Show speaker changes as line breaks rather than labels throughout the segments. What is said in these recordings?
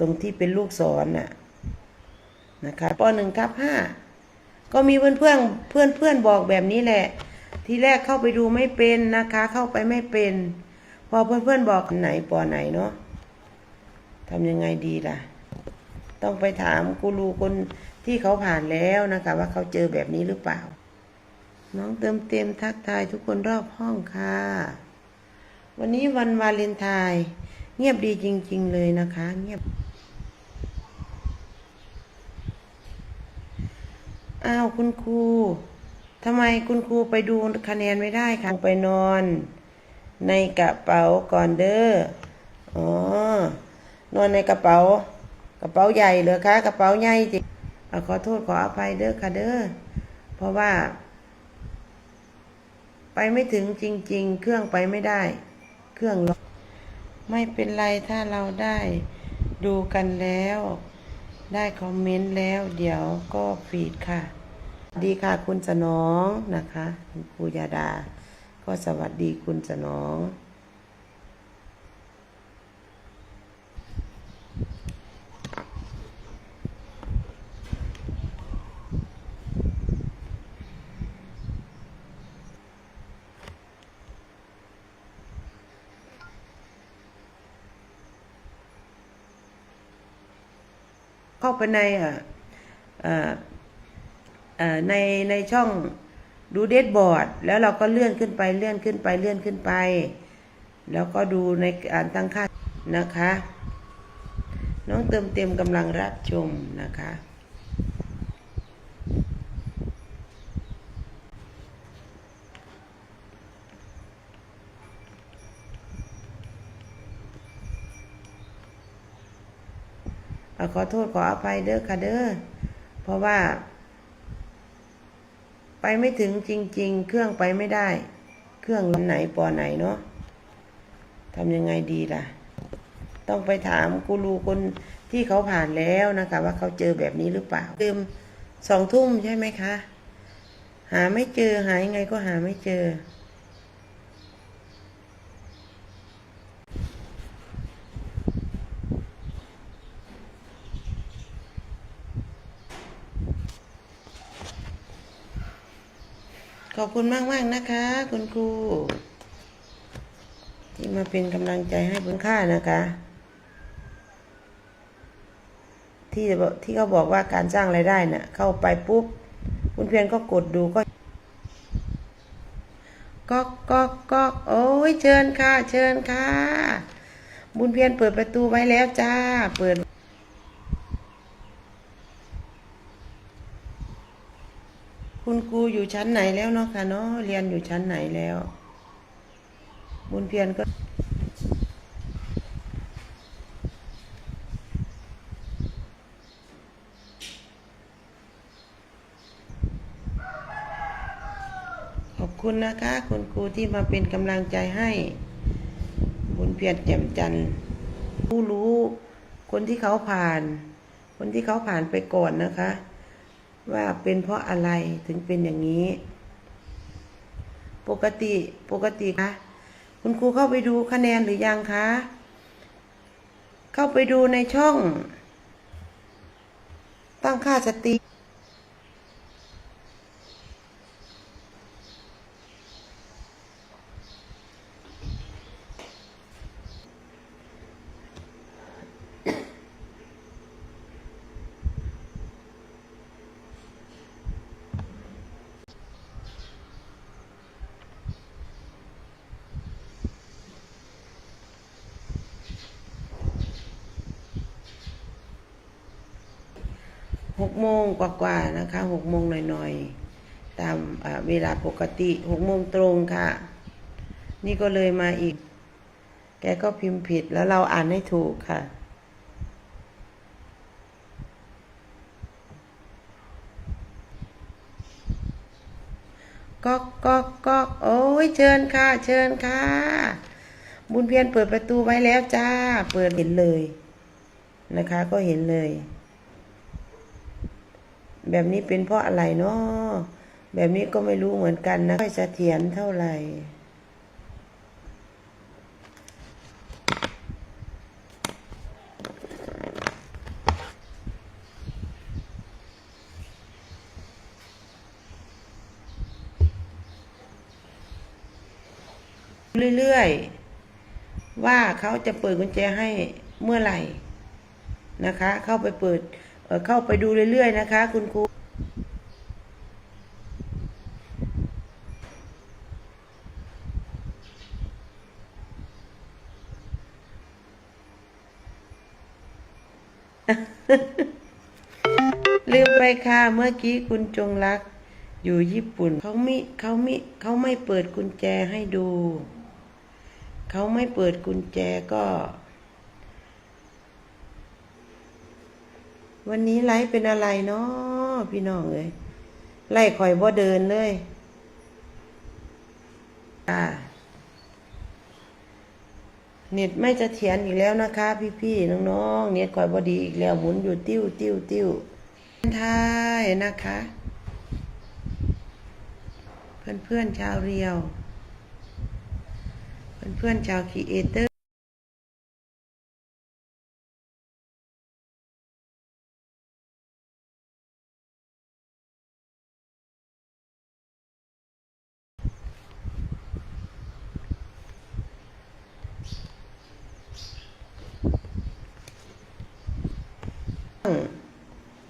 ตรงที่เป็นลูกศรน่ะนะคะปหนึ่งทับห้าก็มีเพื่อนเพื่อนเพื่อนเพื่อนบอกแบบนี้แหละ ทีแรกเข้าไปดูไม่เป็นนะคะ เข้าไปไม่เป็น พอเพื่อนเพื่อนบอกไหนปไหนเนาะทำยังไงดีล่ะ ต้องไปถามกูรูคนที่เขาผ่านแล้วนะคะ ว่าเขาเจอแบบนี้หรือเปล่า น้องเติมเต็มทักทายทุกคนรอบห้องค่ะ วันนี้วันวาเลนไทน์เงียบดีจริง ๆ เลยนะคะ เงียบ อ้าวคุณครูทำไมคุณครูไปดูคะแนนไม่ได้คะไปนอน ในกระเป๋าก่อนเด้ออ๋อนอนในกระเป๋า กระเป๋าใหญ่เหรอคะกระเป๋าใหญ่จิอขอโทษขออภัยเด้อค่ะเด้อเพราะว่า ไปไม่ถึงจริง ๆ เครื่องไปไม่ได้ เครื่องล็อกไม่เป็นไรถ้าเราได้ดูกันแล้ว ได้คอมเมนต์แล้ว เดี๋ยวก็ฟีดค่ะ ดีค่ะคุณสนองนะคะ คุณครูยาดา ก็สวัสดีคุณสนอง เข้าไปในอ่อเอ่อเอ่อในในช่องดูเดทบอร์ดแล้วเราก็เลื่อนขึ้นไปเลื่อนขึ้นไปเลื่อนขึ้นไป แล้วก็ดูในการตั้งค่านะคะ น้องเติมเต็มกำลังรับชมนะคะ ขอโทษขออภัยเด้อค่ะเด้อเพราะว่า ไปไม่ถึงจริง ๆ เครื่องไปไม่ได้ เครื่องไหนปอไหนเนาะทำยังไงดีล่ะ ต้องไปถามกูรูคนที่เขาผ่านแล้วนะคะ ว่าเขาเจอแบบนี้หรือเปล่าเติมสองทุ่มใช่ไหมคะ หาไม่เจอหายังไงก็หาไม่เจอ ขอบคุณมากมากนะคะ คุณครูที่มาเป็นกำลังใจให้คุณค่านะคะ ที่ที่เขาบอกว่าการสร้างรายได้นะ่ะ เข้าไปปุ๊บ คุณเพียรก็กดดูก็ก็ก็ก็โอ้ยเชิญค่ะ เชิญค่ะ บุญเพียรเปิดประตูไว้แล้วจ้า เปิด คุณครูอยู่ชั้นไหนแล้วเนาะค่ะเนาะเรียนอยู่ชั้นไหนแล้ว บุญเพียรก็ขอบคุณนะคะ คุณครูที่มาเป็นกำลังใจให้ บุญเพียรแจ่มจันทร์ผู้รู้ คนที่เขาผ่าน คนที่เขาผ่านไปก่อนนะคะ ว่าเป็นเพราะอะไรถึงเป็นอย่างนี้ ปกติปกติคะคุณครูเข้าไปดูคะแนนหรือยังคะ เข้าไปดูในช่อง ตั้งค่าสติ หกโมงกว่าๆนะคะหกโมงหน่อยๆ ตามเวลาปกติหกโมงตรงค่ะ นี่ก็เลยมาอีก แกก็พิมพ์ผิดแล้วเราอ่านให้ถูกค่ะก็ก็ก็โอ้ยเชิญค่ะ เชิญค่ะ บุญเพียรเปิดประตูไว้แล้วจ้า เปิดเห็นเลยนะคะ ก็เห็นเลย แบบนี้เป็นเพราะอะไรเนาะแบบนี้ก็ไม่รู้เหมือนกันนะค่อยเสถียรเท่าไหร่เรื่อยๆ ว่าเขาจะเปิดกุญแจให้เมื่อไหร่นะคะ เข้าไปเปิด เข้าไปดูเรื่อย ๆ นะคะ คุณครูลืมไปค่ะเมื่อกี้คุณจงรัก อยู่ญี่ปุ่นเขามิเขามิเขาไม่เปิดกุญแจให้ดู เขาไม่เปิดกุญแจก็ วันนี้ไลฟ์เป็นอะไรเนาะพี่น้องเอ้ยไล่ข่อยบ่เดินเลยอ่าเน็ตไม่จะเถียนอีกแล้วนะคะ พี่ๆน้องๆเน็ตข่อยบ่ดีอีกแล้วหมุนอยู่ติ้วติ้วติ้วทายนะคะ เพื่อนเพื่อนๆชาวเรียว เพื่อนเพื่อนๆชาวครีเอเตอร์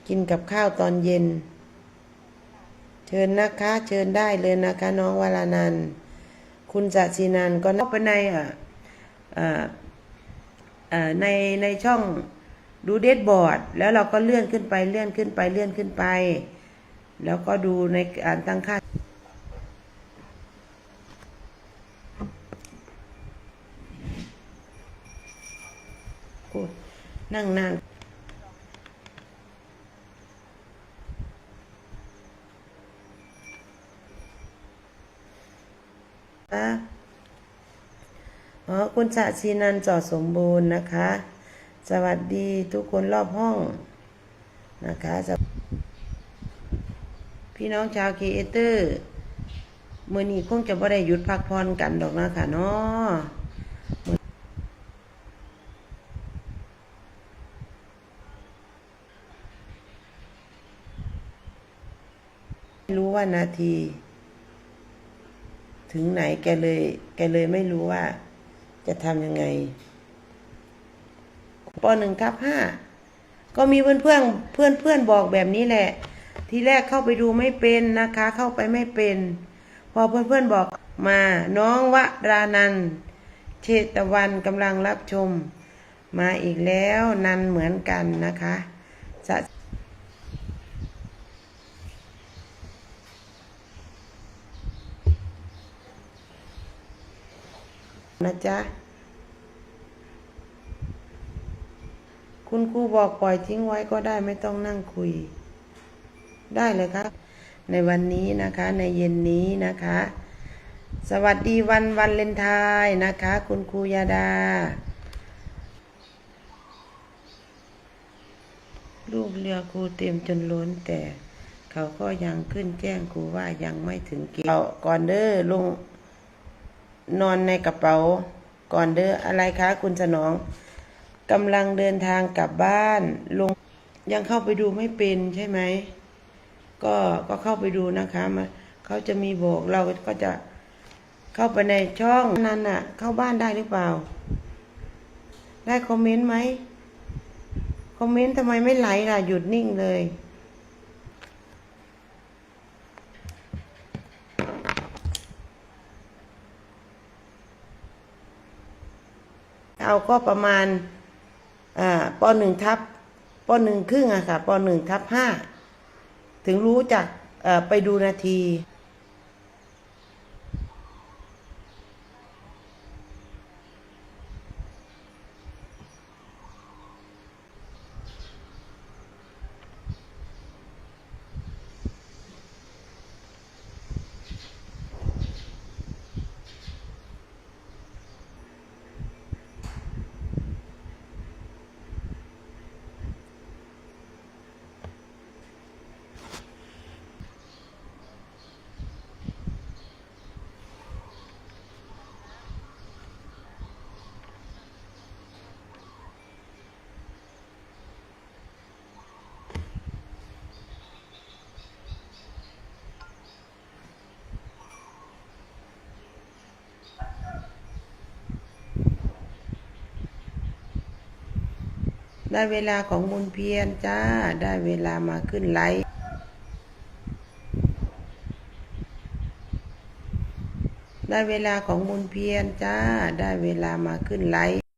กินกับข้าวตอนเย็น เชิญนะคะ เชิญได้เลยนะคะ น้องวารานันคุณจัศินันก็เข้าไปในอ่อเอ่อเอ่อในในช่องดูเดทบอร์ด แล้วเราก็เลื่อนขึ้นไปเลื่อนขึ้นไปเลื่อนขึ้นไป แล้วก็ดูในการตั้งค่าโอ้นั่งนาน คะอ๋อ คุณสะชีนันท์จอดสมบูรณ์นะคะ สวัสดีทุกคนรอบห้องนะคะพี่น้องชาวคีเอเตอร์มือนี้คงจะบ่ได้หยุดพักผ่อนกันดอกนะคะเนาะรู้ว่านาที ถึงไหนแกเลย แกเลยไม่รู้ว่า จะทำยังไงปหนึ่งทับห้าก็มีเพื่อนเพื่อนเพื่อนเพื่อนบอกแบบนี้แหละ ทีแรกเข้าไปดูไม่เป็นนะคะ เข้าไปไม่เป็น พอเพื่อนเพื่อนบอกมาน้องวรานันเชตวันกำลังรับชม มาอีกแล้วนันเหมือนกันนะคะ นะจ๊ะ คุณครูบอกปล่อยทิ้งไว้ก็ได้ไม่ต้องนั่งคุย ได้เลยครับ ในวันนี้นะคะในเย็นนี้นะคะ สวัสดีวันวันเลนไทน์นะคะ คุณครูยาดาลูกเรือครูเต็มจนล้นแต่เขาก็ยังขึ้นแจ้งครูว่ายังไม่ถึงเกณฑ์เอก่อนเด้อลง นอนในกระเป๋า ก่อนเด้ออะไรคะคุณสนองกำลังเดินทางกลับบ้านลงยังเข้าไปดูไม่เป็นใช่ไหมก็ก็เข้าไปดูนะคะมาเขาจะมีบอกเราก็จะเข้าไปในช่องนั้นน่ะ เข้าบ้านได้หรือเปล่า ได้คอมเมนต์ไหมคอมเมนต์ทำไมไม่ไหลล่ะหยุดนิ่งเลย เอาก็ประมาณอ่าปหนึ่งทับปหนึ่งครึ่งอะค่ะปหนึ่งทับห้าถึงรู้จักอ่ไปดูนาที ได้เวลาของบุญเพียนจ้า ได้เวลามาขึ้นไลฟ์ได้เวลาของบุญเพียนจ้า ได้เวลามาขึ้นไลฟ์